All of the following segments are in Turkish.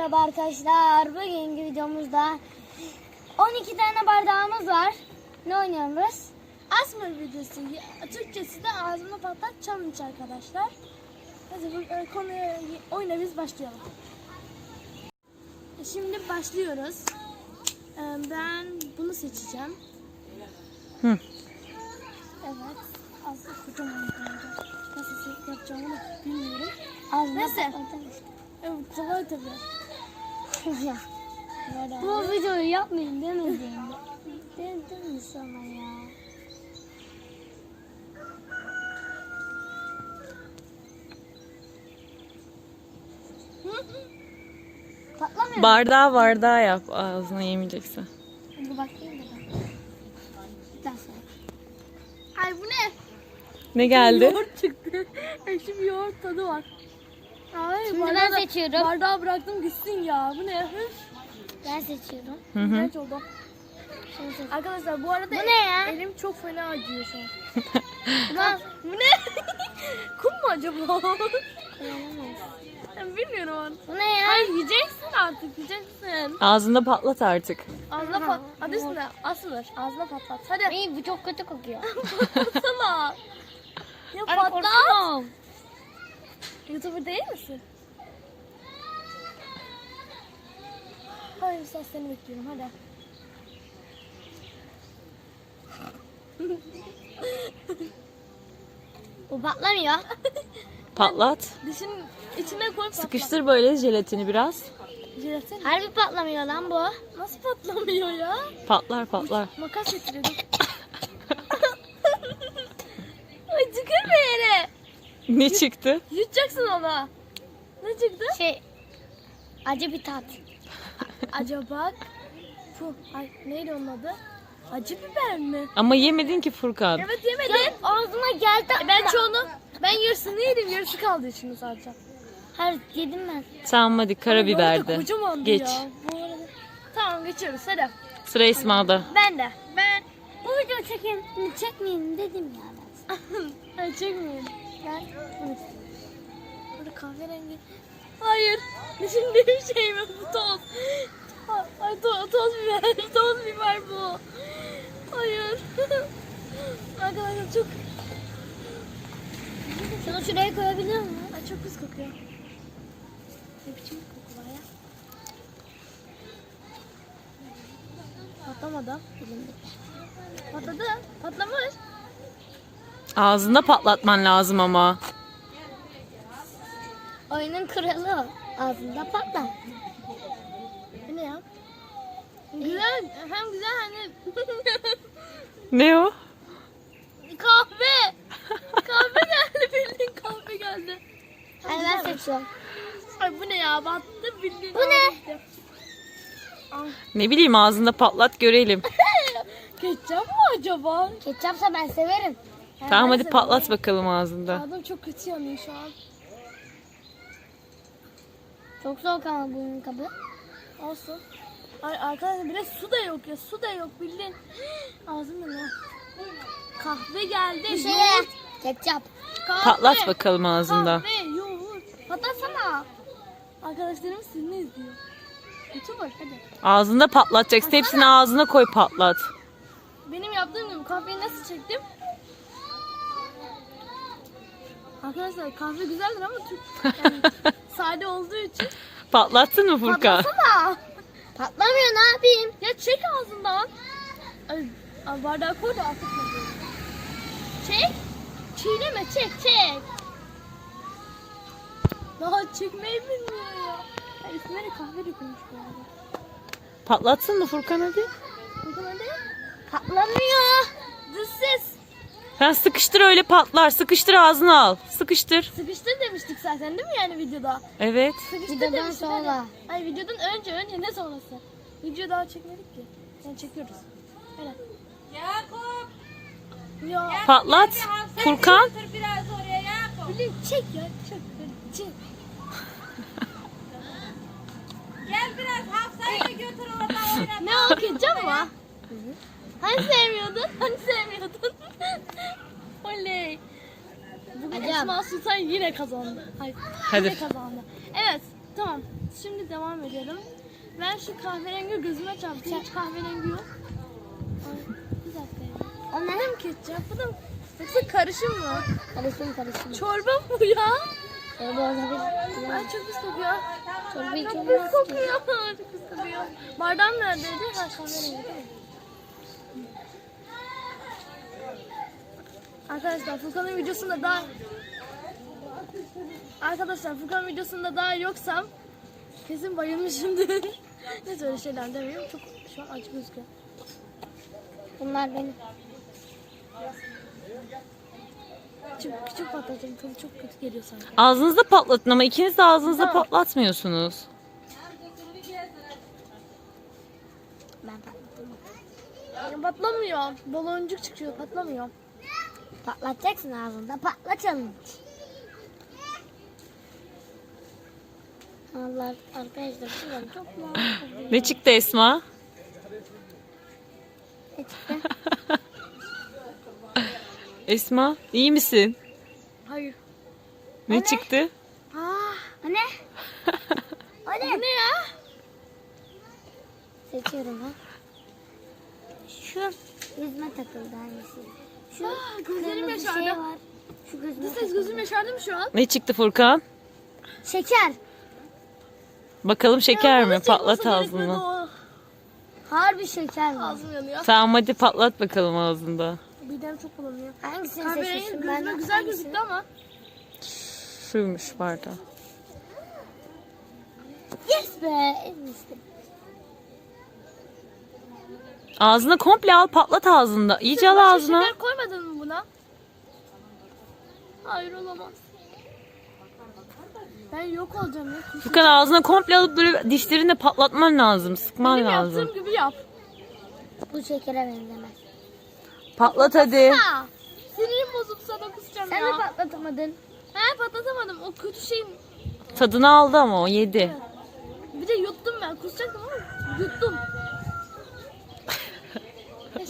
Merhaba arkadaşlar. Bugünkü videomuzda 12 tane bardağımız var. Ne oynuyoruz? Asma videosu. Türkçesi de ağzımda patlat challenge arkadaşlar. Hadi bu e, konuya oyuna biz başlayalım. Şimdi başlıyoruz. E, Ben bunu seçeceğim. Hı. Evet. Aslında kocaman. Nasıl yapacağımı bilmiyorum. Neyse. Evet, kolay tabii. Bu videoyu yapmayın demedim. Dedim mi sana ya? Patlamıyor. Bardağı bardağı yap ağzına yemeyeceksin. Dur bakayım da ben. Bir daha sonra. Ay bu ne? Ne geldi? Yoğurt çıktı. Bir yoğurt tadı var. Ay, Şimdi bardağı ben da- seçiyorum. Bardağı bıraktım gitsin ya. Bu ne? Hı? Ben seçiyorum. Hı hı. Geç oldu. Seç. Arkadaşlar bu arada Bu ne ya? elim çok fena acıyor şu an. Ulan, Bu ne? Kum mu acaba? ben bilmiyorum. Bu ne ya? Hayır yiyeceksin artık yiyeceksin. Ağzında patlat artık. Ağzına pat. Adı üstünde asılır. Ağzına patlat. Hadi İyi bu çok kötü kokuyor. patlatsana. Ya Ay, patlat. korkuyorum. Youtuber değil misin? Hayır sen seni bekliyorum hadi. Bu patlamıyor. Patlat. Dişinin içine koy patlat. Sıkıştır böyle jelatini biraz. Jelatin. Harbi patlamıyor lan bu. Nasıl patlamıyor ya? Patlar patlar. Makas getirelim. Ay tükürme yere. Ne çıktı? Yutacaksın ona. Ne çıktı? Şey acı bir tat. Acaba bu ay neydi onun adı? Acı biber mi? Ama yemedin ki Furkan. Evet yemedim. Ağzıma geldi. Ben çoğunu ben yarısını yedim yarısı kaldı içinde sadece. Hayır yedim ben. Tamam hadi Yoğurt da de. kocamandı Geç. Ya. Bu arada. Tamam geçiyoruz hadi. Sıra Esma'da. Ben de. Ben. Bu videoyu çekin, çekmeyin dedim ya ben. Hayır çekmeyin. Bunu Burada kahverengi. Hayır. Şimdi bir şey mi bu toz? Ay to toz biber. Toz biber bu. Hayır. Arkadaşlar çok Şunu şuraya koyabilir miyim? Ay çok pis kokuyor. Ne biçim bir koku var ya? Patlamadı. Patladı. Patlamış. Ağzında patlatman lazım ama. Oyunun kralı o. Ağzında patlar. Bu ne ya? Güzel. Hem güzel hem de Ne o? kahve. Kahve geldi bildiğin kahve geldi. Hadi ben seçiyorum. Ay bu ne ya battı bildiğin. Bu ne? gitti. Ne bileyim ağzında patlat görelim. Ketçap mı acaba? Ketçapsa ben severim. Tamam hadi patlat bakalım ağzında. Adam çok kötü yanıyor şu an. Çok soğuk ama bunun kabı. Olsun. Ay arkadaşlar bir de su da yok ya. Su da yok bildiğin. Ağzımda ne? Kahve geldi. Bir şey yoğurt, Ketçap. kahve, Patlat bakalım ağzında. Kahve, yoğurt. Patlatsana. Arkadaşlarımız sizi izliyor. Youtuber hadi. Ağzında patlatacaksın. Hepsini ağzına koy patlat. Benim yaptığım gibi kahveyi nasıl çektim? Arkadaşlar kahve güzeldir ama Türk yani sade olduğu için Patlattın mı Furkan? patlatsana. Patlamıyor ne yapayım? Ya çek ağzından. Ay, ay bardağı koy da akıtma. Çek. Çiğneme çek çek. Daha çekmeyi bilmiyor ya. ya üstüne de kahve dökülmüş bu arada. Patlatsın mı Furkan hadi? Bakın hadi. Patlamıyor. Dış ses. Ha, sıkıştır öyle patlar. Sıkıştır ağzına al. Sıkıştır. Sıkıştır demiştik zaten değil mi yani videoda? Evet. Sıkıştır Videodan demiştik. sonra. Hadi. Ay videodan önce önce ne sonrası? Video daha çekmedik ki. Yani çekiyoruz. Hele. Yakup. Ya. Patlat. Furkan. Bilin çek ya çek. Çek. Gel biraz Hafsa'yı da götür orada oynat. Ne o ketçap mı? Hani sevmiyordun? Hani sevmiyordun? Oley. Bugün Hocam. Esma Sultan yine kazandı. Hayır, Hadi. yine kazandı. Evet. Tamam. Şimdi devam edelim. Ben şu kahverengi gözüme çarptı. Hiç kahverengi yok. Ay, bir dakika ya. O ne? Bu da mı ketçap? Bu da mı? Yoksa karışım mı? Karışım karışım. Çorba mı bu ya? Çorba olabilir. Ay çok pis kokuyor. Çorba Çok içilmez pis ki. kokuyor. çok pis kokuyor. Bardağım neredeydi? Ha kahverengi değil mi? Arkadaşlar Furkan'ın videosunda daha Arkadaşlar Furkan'ın videosunda daha yoksam kesin bayılmışımdır. Neyse öyle şeyler demiyorum. Çok şu an acı gözüküyor. Bunlar benim. Küçük, küçük patlatacağım. Tadı çok kötü geliyor sanki. Ağzınızda patlatın ama ikiniz de ağzınızda Tamam. patlatmıyorsunuz. Ben patlattım. Ya patlamıyor. Baloncuk çıkıyor patlamıyor. Patlatacaksın ağzında. Patlatalım. Allah arkadaşlar şuradan muhabbet Ne çıktı Esma? Ne çıktı? Esma iyi misin? Hayır. Ne çıktı? Ah, O ne? O ne? bu ne ya? Seçiyorum ha. Şu yüzme takıldı hangisi? Şu Ah, gözlerim kırmızı yaşardı. şey var. Şu gözüme Ses takıldı. gözüm yaşardı mı şu an? Ne çıktı Furkan? Şeker. Bakalım şeker Ya, mi? Patlat ağzını. Harbi şeker mi? Ağzım yanıyor. Tamam hadi patlat bakalım ağzında. Midem çok bulanıyor. Hangisini Kahverengi seçiyorsun? gözüme güzel gözüktü ama. Şuymuş bardağı. Yes be. En iyisi. Ağzına komple al patlat ağzında. İyice al ağzına. Şeker buna? Hayır olamaz. Ben yok olacağım ya. Kusacağım. Furkan ağzına komple alıp böyle dişlerinle patlatman lazım. Sıkman Benim lazım. yaptığım gibi yap. Bu şekere benzemez. Patlat hadi. Ha! Sinirim bozuldu sana kusacağım Sen ya. de patlatamadın. He patlatamadım. O kötü şeyin. Tadını aldı ama o yedi. Bir de yuttum ben. Kusacaktım ama yuttum.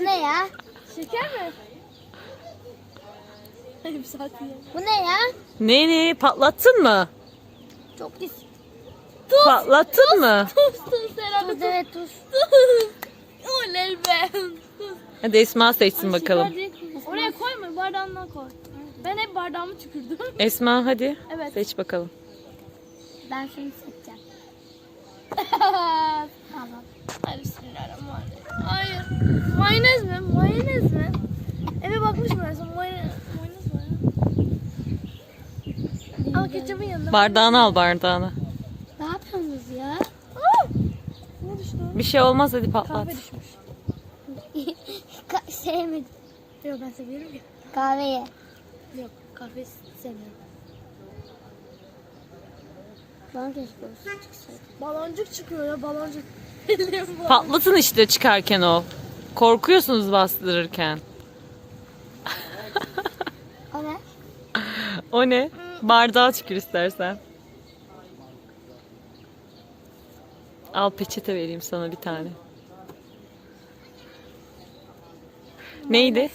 Bu ne ya? Şeker mi? Bu ne ya? Ne ne patlattın mı? Çok pis. Patlattın mı? Tuz tuz herhalde Tuz tuz. evet tuz. Tuz. Oley be. Tuz. Hadi Esma seçsin Şeker bakalım. Oraya koyma bardağından koy. Ben hep bardağımı tükürdüm. Esma hadi. Evet. Seç bakalım. Ben şunu seçeceğim. Tamam. Hadi bismillahirrahmanirrahim. Hayır. Mayonez mi? Mayonez mi? Eve bakmışım ben son mayonez, mayonez var ya. Al ketçapın yanında. Bardağını al bardağını. Ne yapıyorsunuz ya? Aa! Ne düştü? Bir şey olmaz hadi patlat. Kahve düşmüş. Ka- sevmedim. Yok ben seviyorum ya. Kahveyi. Yok kahve sevmiyorum. Bana keşke olsun çıksaydı. Baloncuk çıkıyor ya baloncuk. Ellerim. Patlatın işte çıkarken o. Korkuyorsunuz bastırırken. O ne? O ne? Bardağa tükür istersen. Al peçete vereyim sana bir tane. Neydi?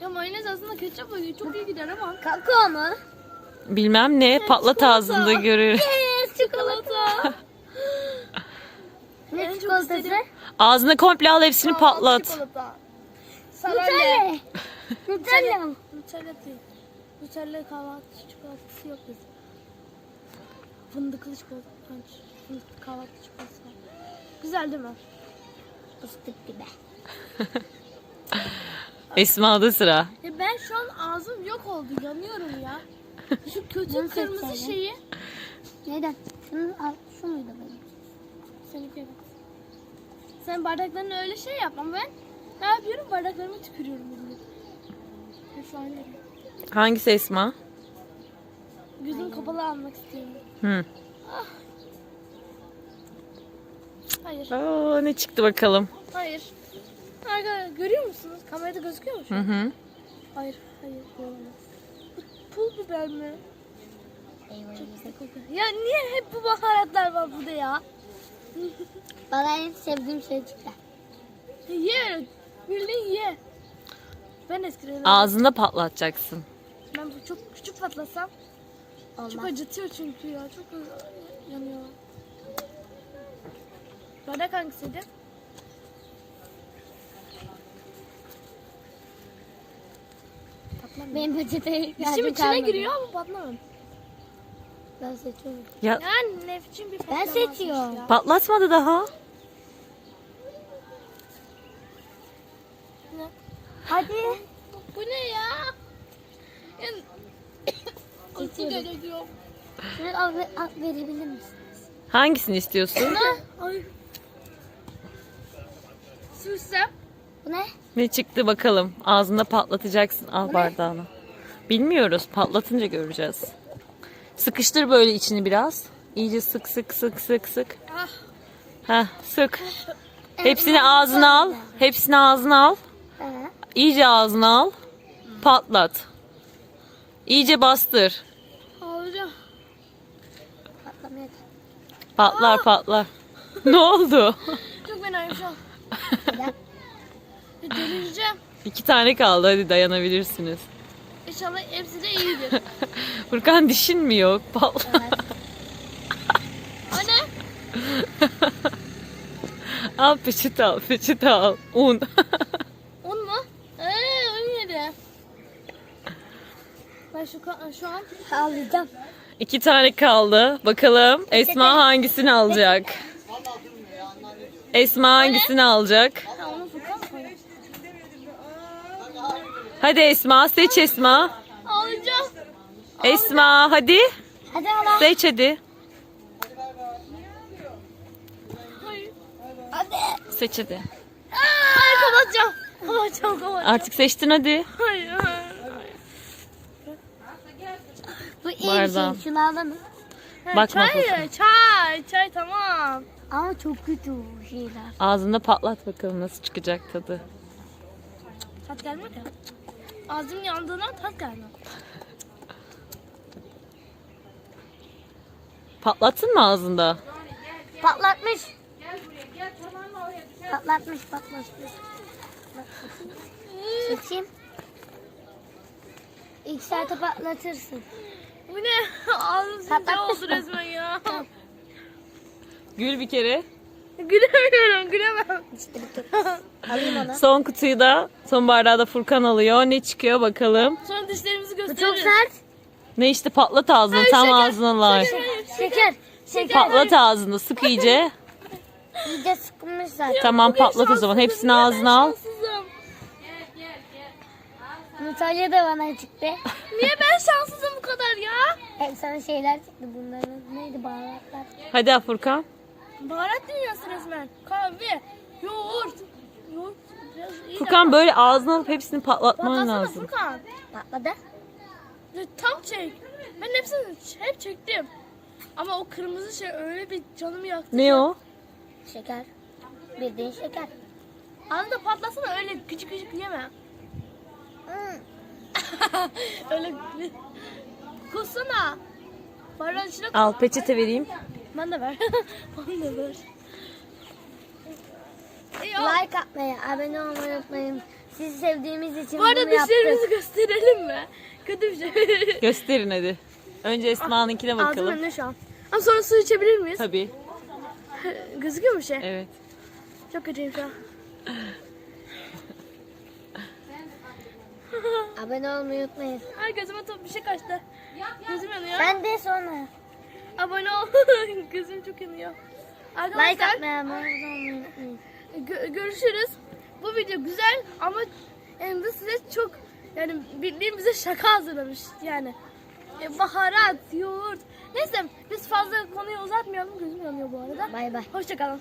Ya mayonez aslında ketçap çok iyi gider ama. kakao mu? Bilmem ne. Patlat ağzında görür. Yes çikolata. Ne çikolatası? Ağzına komple al hepsini patlat. Çikolata. Nutella. Nutella. Nutella mı? Nutella değil. Nutella kahvaltı çikolatası yok bizde. Fındıklı çikolata. Fındıklı kahvaltı çikolatası var. Güzel değil mi? Fıstık gibi. Esma'da sıra. Ya ben şu an ağzım yok oldu. Yanıyorum ya. Şu kötü Bunu kırmızı seçseydin. şeyi. Neden? Şunu al. Şu muydu benim? Seninki bak. Sen bardaklarını öyle şey yap ama ben ne yapıyorum? Bardaklarımı tükürüyorum. bunu. Ya Şu an yerim. Hangisi Esma? Gözüm kapalı almak istiyorum. Hı. Hayır. Aa, ne çıktı bakalım. Hayır. Arkadaşlar görüyor musunuz? Kamerada gözüküyor mu şu Hı an? hı. Hayır. Hayır. Görmüyorum. Bu pul biber mi? Ya niye hep bu baharatlar var burada ya? Bana en sevdiğim şey çıktı. Ye. Bildiğin ye. Ben eskiden Ağzında patlatacaksın. Ben bu çok küçük patlasam Olmaz. Çok acıtıyor çünkü ya. Çok yanıyor. Bardak hangisiydi? Benim peçeteye Dişim ihtiyacım içine kalmadı. giriyor ama patlamam. Ben seçiyorum. Ya Yani ne biçim bir Ben patlamazmış seçiyorum. ya. patlatmadı daha. Hadi. Bu ne ya? Yani... Seçiyorum. geliyor. Şunu al, al verebilir misin? Hangisini istiyorsun? Ne? Ay. Bu ne? Ne çıktı bakalım. Ağzında patlatacaksın. Al bardağını. Bilmiyoruz. Patlatınca göreceğiz. Sıkıştır böyle içini biraz. İyice sık sık sık sık sık. Ah. Heh sık. Hepsini ağzına al. Hepsini ağzına al. İyice ağzına al. Patlat. İyice bastır. Ağlayacağım. patlamıyor. Patlar patlar. ne oldu? Çok fenayım şu an. Delireceğim. İki tane kaldı. Hadi dayanabilirsiniz. İnşallah hepsi de iyidir. Furkan dişin mi yok? Patla. Anne. al peçete al peçete al. Un. Un mu? Eee un yedi. Ben şu, şu an Ağlayacağım. İki tane kaldı. Bakalım Esma hangisini alacak? Esma hangisini alacak? Hadi Esma seç Esma. Ağlayacağım. Esma hadi. Hadi hala. Seç hadi. Hadi. Seç hadi. Hayır kapatacağım. Kapatacağım kapatacağım. Artık seçtin hadi. Hayır. Bir şey. Şunu alalım. Ha, Bakma çay, Furkan. çay, çay tamam. Ama çok kötü bu şeyler. Ağzında patlat bakalım nasıl çıkacak tadı. Tat gelmedi ya. Ağzım yandığına tat gelmedi. Patlattın mı ağzında? Patlatmış. Patlatmış patlatmış. Seçeyim. İlk saate patlatırsın. Bu ne? Ağzım Patlatmış oldu resmen ya. Gül bir kere. Gülemiyorum, gülemem. İşte bir tur. Alayım onu. Son kutuyu da son bardağı da Furkan alıyor. Ne çıkıyor bakalım. Sonra dişlerimizi Bu gösteririz. çok sert. Ne işte patlat ağzını tam şeker, ağzına layık. şeker, Şeker. Şeker. Patlat ağzını sık iyice. İyice sıkılmış zaten. Tamam patlat o zaman. Hepsini ağzına al. Nutalya da bana çıktı. Niye ben şanssızım bu kadar ya? Hep sana şeyler çıktı bunların. Neydi baharatlar? Hadi Furkan. Baharat dünyası resmen. Kahve, yoğurt. Yoğurt biraz iyi de- Furkan böyle ağzına alıp hepsini patlatman Patlatsana lazım. Furkan. Patladı. Ya, Tam çek. Ben hepsini ç- hep çektim. Ama o kırmızı şey öyle bir canımı yaktı. Ne o? Şeker. Bildiğin şeker. Ağzında patlasana öyle küçük küçük yeme. Hmm. öyle kussana. Bardağın içine kus. Al peçete vereyim. De ver. Bana da ver. Like atmayı, abone olmayı unutmayın. Sizi sevdiğimiz için Bu arada bunu yaptık. dişlerimizi gösterelim mi? Kötü bir şey. Gösterin hadi. Önce Esma'nınkine Ağzım bakalım. önünde şu an. Ama sonra su içebilir miyiz? Tabii. Gözüküyor mu bir şey? Evet. Çok kötüyüm şu an. Abone olmayı unutmayın. Ay gözüme top bir şey kaçtı. Gözüm yanıyor. Ben de sonra. Abone ol. Gözüm çok yanıyor. Like Arkadaşlar atmayı, abone olmayı unutmayın. gö- görüşürüz. Bu video güzel ama yani de size çok yani bildiğim bize şaka hazırlamış yani. E, baharat, yoğurt. Neyse biz fazla konuyu uzatmayalım. Gözüm yanıyor bu arada. Bay bay. Hoşçakalın.